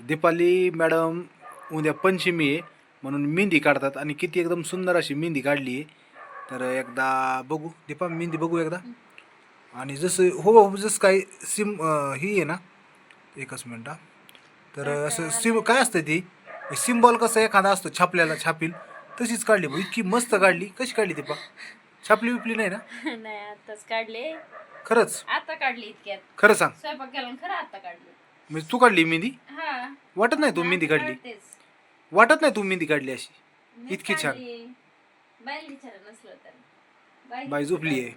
Deepali madam उद्या पंचमी आहे म्हणून मेहंदी काढतात आणि किती एकदम सुंदर अशी मेहंदी काढली आहे. तर एकदा बघू. दीपा मेहंदी बघू एकदा. आणि जसं हो हो जसं काय सिम अं, ही आहे ना एकच मिनटं. तर असं सिम काय असतं ती? सिम्बॉल कसं एखादा असतो छापल्याला छापील. तशीच काढली बघ इतकी मस्त काढली. कशी काढली दीपा? छापली विपली नाही ना? नाही आताच काढले. खरंच? आता काढली इतक्यात. खरं सांग. स्वयंपाक केला आणि खरं आता काढली. म्हणजे तू काढली मेहंदी? हा. वाटत नाही तू मेहंदी काढली. वाटत नाही तू मेहंदी काढली अशी? इतकी छान. काढली. बाईला विचारा नसलं तर. बाई- बाई झोपली आहे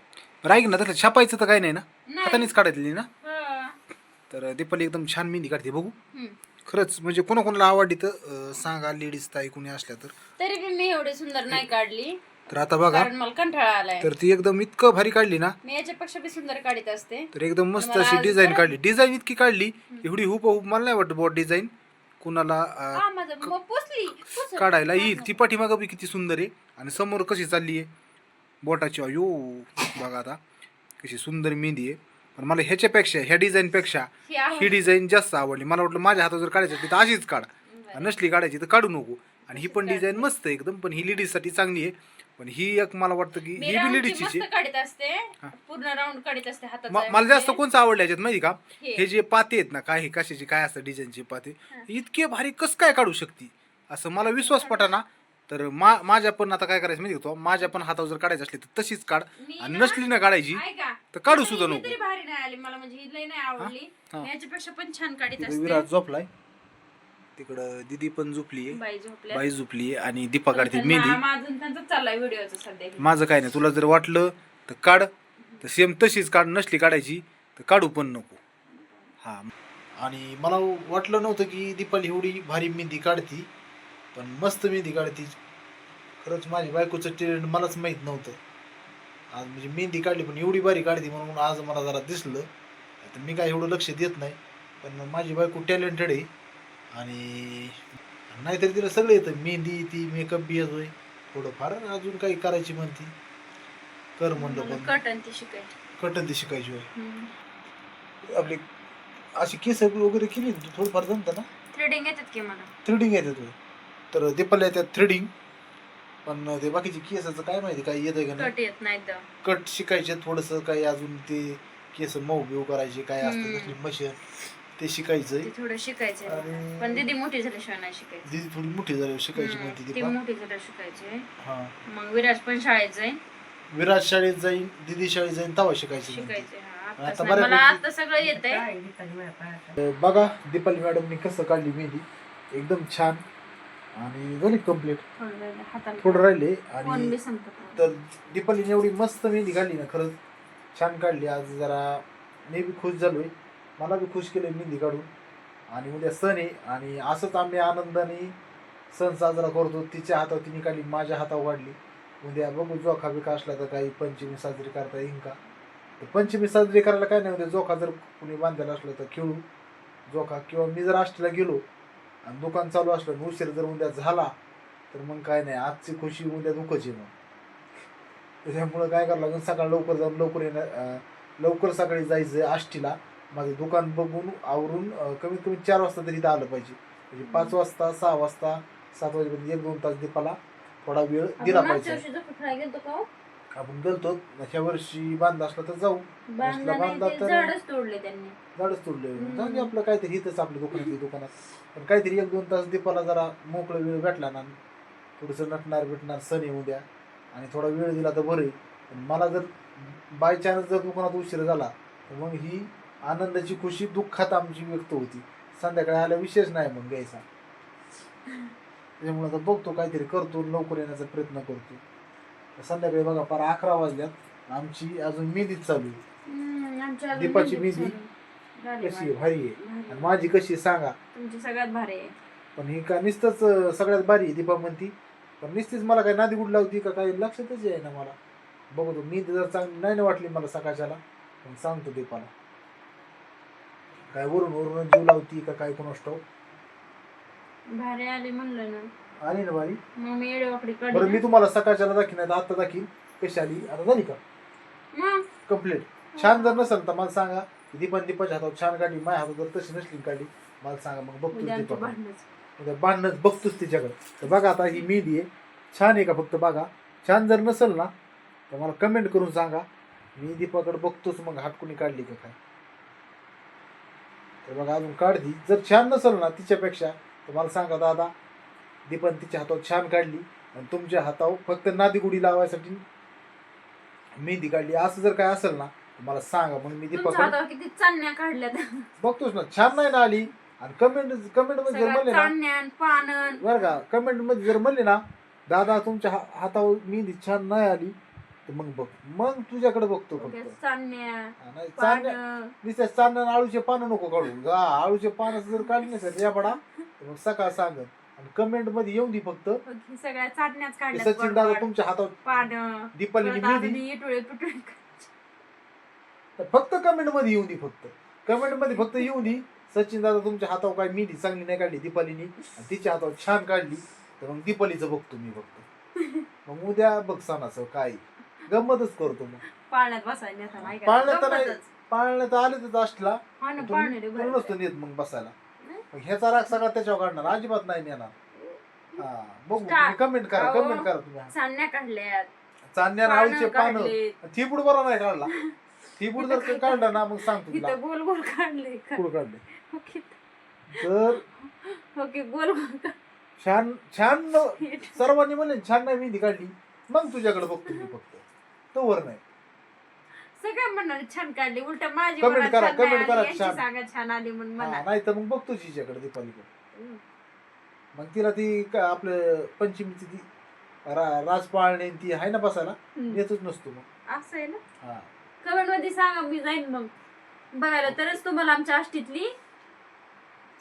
बरं ऐक ना तसं छापायचं तर काही नाही ना? नाही. हातानेच काढायली ना? हा. तर दीपाली एकदम छान मेहंदी काढते बघू. हम्म. खरंच म्हणजे कोणाकोणाला आवडली तर अं, सांगा लेडीज ताई कोणी असल्या तर. तरी बी मी एवढी सुंदर नाही काढली. तर आता बघा कारण मला कंटाळा आलाय. तर ती एकदम इतकं भारी काढली ना मी याच्यापेक्षा बी सुंदर काढीत असते. तर एकदम मस्त अशी डिझाईन काढली. डिझाईन इतकी काढली एवढी हुप हुप मला नाही वाटत बॉ डिझाईन कुणाला अं, माझं मग पुसली पुसली. काढायला येईल. ती पाठीमागं बी किती सुंदर आहे. आणि समोर कशी चालली आहे. बोटाची अयो बघा आता. कशी सुंदर मेहंदी आहे. पण मला ह्याच्यापेक्षा ह्या डिझाईनपेक्षा ही ही डिझाईन जास्त आवडली. मला वाटलं माझ्या हातात जर काढायची असली तर अशीच काढ. नसली काढायची तर काढू नको. आणि ही पण डिझाईन मस्त आहे एकदम पण ही लेडीजसाठी चांगली आहे. पण ही एक मला वाटतं की मी ही बी मस्त काढीत असते. पूर्ण राऊंड काढीत असते हातात मला जास्त कोणचं आवडलं याच्यात माहिती का? हे. हे जे पाते आहेत ना काय हे कशाचे काय असतं डिझाईनचे पाते इतके भारी कस काय काढू शकते? असं मला विश्वास पटाना. तर मा माझ्या पण आता काय करायचं माहिती का तो माझ्या पण हातावर जर काढायची असली तर तशीच काढ. मी आणि ना- नसली ना काढायची ऐका तर काढू ही- सुद्धा नको. तरी भारी नाही आली मला म्हणजे ही लई नाही आवडली. हा. मी याच्यापेक्षा पण छान काढीत तिकडे असते. विराट झोपलाय. तिकडं दिदी पण झोपली बाई झोपल्या. बाई झोपली आणि दीपा काढते मेहंदी. माझं त्यांचा चाललाय व्हिडिओचा सध्या माझं काय नाही तुला जर वाटलं तर काढ. तर सेम तशीच काढ नसली काढायची तर काढू पण नको. हा. आणि मला वाटलं नव्हतं की दीपाली एवढी भारी मेहंदी काढती पण मस्त मेहंदी काढती. खरंच माझी बायकोचं टेलेंट मलाच माहीत नव्हतं. आज म्हणजे मेहंदी काढली पण एवढी भारी काढती म्हणून आज मला जरा दिसलं. तर मी काय एवढं लक्ष देत नाही पण माझी बायको टॅलेंटेड आहे. आणि नाहीतरी तिला सगळं येतं. मेहंदी ती मेकअप बी येतोय. थोडंफार अजून काही करायची म्हणती. कर म्हणलं पण. कटन ती शिकायची. कटन ती शिकायची होय. आपली अशी केस वगैरे केली ना, थोडंफार जमतं ना? थ्रेडिंग येतात की मला? थ्रेडिंग येतात होय. तर दीपाला येतात थ्रेडिंग पण ते बाकीचे केसाचं काय माहिती काय येतं का नाही? कट येत नाही कट शिकायचे थोडंसं काही अजून ते केस मऊ बिऊ करायचे काय असतं हम्म. मशीन. ते शिकायचंय. ते थोडं शिकायचंय. आणि- पण दीदी मोठी झाल्याशिवाय नाही शिकायचं. दीदी थोडी मोठी झाली शिकायची हम्म, ती मोठी शिकायचे. हा. मग विराज पण शाळेत जाईल विराट शाळेत जाईन दिदी शाळेत जाईन तवा शिकायची म्हणते. शिकायचे हा, आता आत्ताच नाही. मला बऱ्यापैकी- आता सगळं येतंय. बघा दीपाली मॅडमनी कसं काढली मेहंदी. एकदम छान. आणि झाली कंप्लीट थोडं राहिलं, हाताला. थोडं राहिले फोन आणि बी संपत तर दीपालीने एवढी मस्त मेहंदी काढली ना खरंच. छान काढली. आज जरा मी बी खुश झालोय. मला बी खुश केलं मेहंदी काढून. आणि उद्या सण आहे आणि असंच आम्ही आनंदाने सण साजरा करतो. तिच्या हातावर तिने काढली माझ्या हातावर वाढली उद्या बघू जोखा बिका असला तर काही पंचमी साजरी करता येईन का? तर पंचमी साजरी करायला काय नाही उद्या जोखा जर कुणी बांधायला असलं तर खेळू. जोखा किंवा मी जर आष्टीला गेलो आणि दुकान चालू असलं आणि उशीर जर उद्या झाला तर मग काय नाही. आजची खुशी उद्या दुखच आहे मग. त्याच्यामुळं काय करावं लागेल? सकाळ लवकर जाऊन लवकर येणार लवकर सकाळी जायचं आष्टीला. माझं दुकान बघून आवरून कमीत कमी चार वाजता तरी इथं आलं पाहिजे. म्हणजे पाच वाजता सहा वाजता सात वाजेपर्यंत एक दोन तास दीपाला थोडा वेळ दिला पाहिजे. हो? आपण गेलतो ह्या वर्षी बांधा असला तर जाऊ. बांधला तर- झाडच तोडले त्यांनी. झाडच तोडले. आपलं काहीतरी इथंच आपल्या दुकानात दुकानात पण काहीतरी एक दोन तास दीपाला जरा मोकळा वेळ भेटला ना. थोडंसं नटणार भेटणार सण येऊ द्या. आणि थोडा वेळ दिला तर बरं. पण मला जर बाय चान्स जर दुकानात उशीर झाला तर मग ही आनंदाची खुशी दुःखात आमची व्यक्त होती. संध्याकाळी आल्या विशेष नाही मग घ्यायचा. त्याच्यामुळे आता बघतो काहीतरी करतो लवकर येण्याचा प्रयत्न करतो. संध्याकाळी बघा फार अकरा वाजल्यात. आमची अजून मेहंदीच चालू आहे. हम्म, आमच्या अजून दीपाची मेहंदी. झाली कशी आहे. भारी आहे. भारी. आणि माझी कशी आहे सांगा. तुमची सगळ्यात भारी आहे. पण ही का नुसतंच अं, सगळ्यात भारी आहे दीपा म्हणती. पण नुसतीच मला काय नादी गुड लावती का काही लक्षातच आहे ना मला बघतो मी जर चांगली नाही ना वाटली मला सकाळच्याला पण सांगतो दीपाला. काय वरून वरून जीव लावती का काय कोण असतो भारी आली म्हणलं ना. आली ना बारी मग मी बरं मी तुम्हाला सकाळच्याला दाखीन नाही तर आता दाखीन कशी आली? आता झाली का? मग? कंप्लीट छान जर नसेल तर मला सांगा. दीपान दीपाच्या हातावर छान काढली माझ्या हातात जर तशी नसली काढली मला सांगा मग उद्या आमची दीपा भांडणच. बांधणंच बघतोच तिच्याकडे. तर बघा आता ही मेहंदी आहे छान आहे का फक्त बघा? छान जर नसेल ना तर मला कमेंट करून सांगा. मी दीपाकडे बघतोच मग हात कुणी काढली का काय. तर बघा अजून काढली. जर छान नसेल ना तिच्यापेक्षा तर मला सांगा दादा दीपन तिच्या हातावर छान काढली. आणि तुमच्या हातावर फक्त नादी गुडी लावायसाठी मेहंदी काढली. असं जर काय असेल ना मला सांगा. मग मी तुमच्या किती चांदण्या काढल्यात बघतोच ना. छान नाही ना आली? आणि कमेंट कमेंटमध्ये जर म्हणले ना चांदण्या पानन बरं का. कमेंटमध्ये जर म्हणले ना दादा तुमच्या हा- हातावर मेहंदी छान नाही आली तर मग बघ मग तुझ्याकडे बघतो फक्त. चांदण्या हा, नाही, चांदण्या पान. नुसत्या चांदण्या आळूचे पानं नको काढू आळूचे पानं जर काढली नसेल या पडा तर मग सकाळ सांग. आणि कमेंटमध्ये येऊन दे फक्त. सगळ्या चाटण्याच की काढल्या सचिन दादा तुमच्या हातावर पान इटुळे तर फक्त कमेंटमध्ये येऊन दे फक्त. कमेंटमध्ये फक्त येऊन दे. सचिन दादा तुमच्या हातावर काय मेहंदी चांगली नाही काढली दीपालीनी. आणि तिच्या हातावर छान काढली. तर मग दीपालीचं बघतो मी फक्त. मग उद्या बघ सणाचं काय. गंमतच करतो मग पाळण्यात बसायला ऐकायला. पाळण्यात तर नाही. गंमतच. पाळण्यात आले तर हा ना बरं. नसतो नेत मग बसायला नाही? मग ह्याचा राग सगळा त्याच्यावर काढणार अजिबात नाही नेणार हा बघू Start. तुम्ही कमेंट करा अहो. कमेंट करा तुम्ही चांदण्या काढल्यात चांदण्या पानं आळूचे पानं काढलेत. थिबूड बरा नाही काढला थिबूड जर का काढला ना मग सांगतो तुला इथं गोल गोल काढले काढले तर ओके गोल गोल छान छान. सर्वांनी म्हणले छान नाही मेहंदी काढली मग तुझ्याकडे बघतो मी फक्त तो वर नाही. सगळं म्हणणार छान काढली. उलट माझी Comment मला करा, छान नाही comment करा, आली, यांची छान. सांगा छान आली म्हणून हा, म्हणा. नाही तर मग बघतो तिच्याकडे दीपालीकडे. मग तिला ती का आपलं पंचमीची ती रा- राजपाळणे ती आहे ना बसायला? येतच नसतो मग. असं आहे ना? हा. कमेंटमध्ये सांगा मी जाईन मग. बघायला तरच तुम्हाला आमच्या आष्टीतली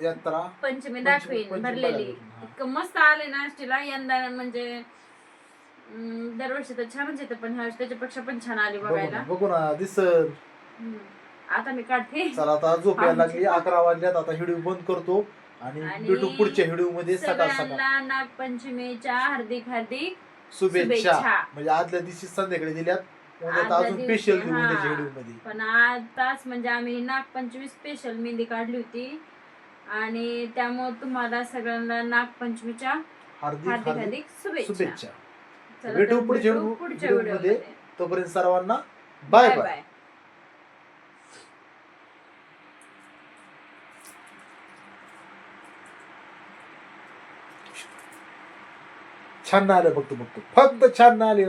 यात्रा पंचमी पंचमी- दाखवीन पंचमी भरलेली. बघायला, हा. इतकं मस्त आले ना आष्टीला. यंदा म्हणजे दरवर्षी तर छानच येतं पण ह्या त्याच्यापेक्षा पण छान आली बघू बघायला. ना बघू ना दिसल. हम्म. आता मी काढते. चला आता झोपायला लागली अकरा वाजल्यात आता व्हिडिओ बंद करतो आणि आणि भेटू पुढच्या व्हिडिओमध्ये. सकाळ सकाळ. सगळ्यांना नागपंचमीच्या हार्दिक हार्दिक शुभेच्छा. शुभेच्छा. म्हणजे आदल्या दिवशी संध्याकाळी दिल्यात उद्या तर आदल्या अजून दिवशी, स्पेशल देऊ हा. उद्याच्या व्हिडिओमध्ये. पण आताच म्हणजे आम्ही नागपंचमी स्पेशल मेहंदी काढली होती. आणि त्यामुळे तुम्हाला सगळ्यांना नागपंचमीच्या हार्दिक हार्दिक हार्दिक हार्दिक शुभेच्छा. शुभेच्छा. चला भेटू तर पुढच्या भेटू पुढच्या व्हिडिओमध्ये. व्हिडिओमध्ये. तोपर्यंत सर्वांना बाय बाय छान नाही आलं बघतो बघतो फक्त छान नाही आली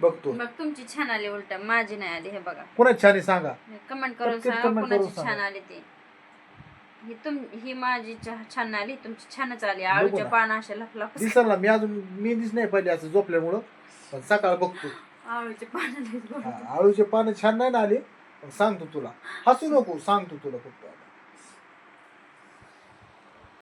बघतो मग तुमची छान आली उलट. माझी नाही आली हे बघा. पुन्हा छान आहे सांगा. कमेंट करून प्रत्येक सांगा comment करून कोणाची सांगा. छान आली ती. ही तुम ही माझी चा- छान आली तुमची छानच आली. आळूच्या ना. पानं अशा लफलाफ दिसल ना मी अजून मी दिस नाही पहिले असं झोपल्यामुळं. पण सकाळ बघतो. आळूचे पानं गोड. हा, आळूचे पानं छान नाही ना आले? पण सांगतो तुला. हसू नको सांगतो तुला फक्त.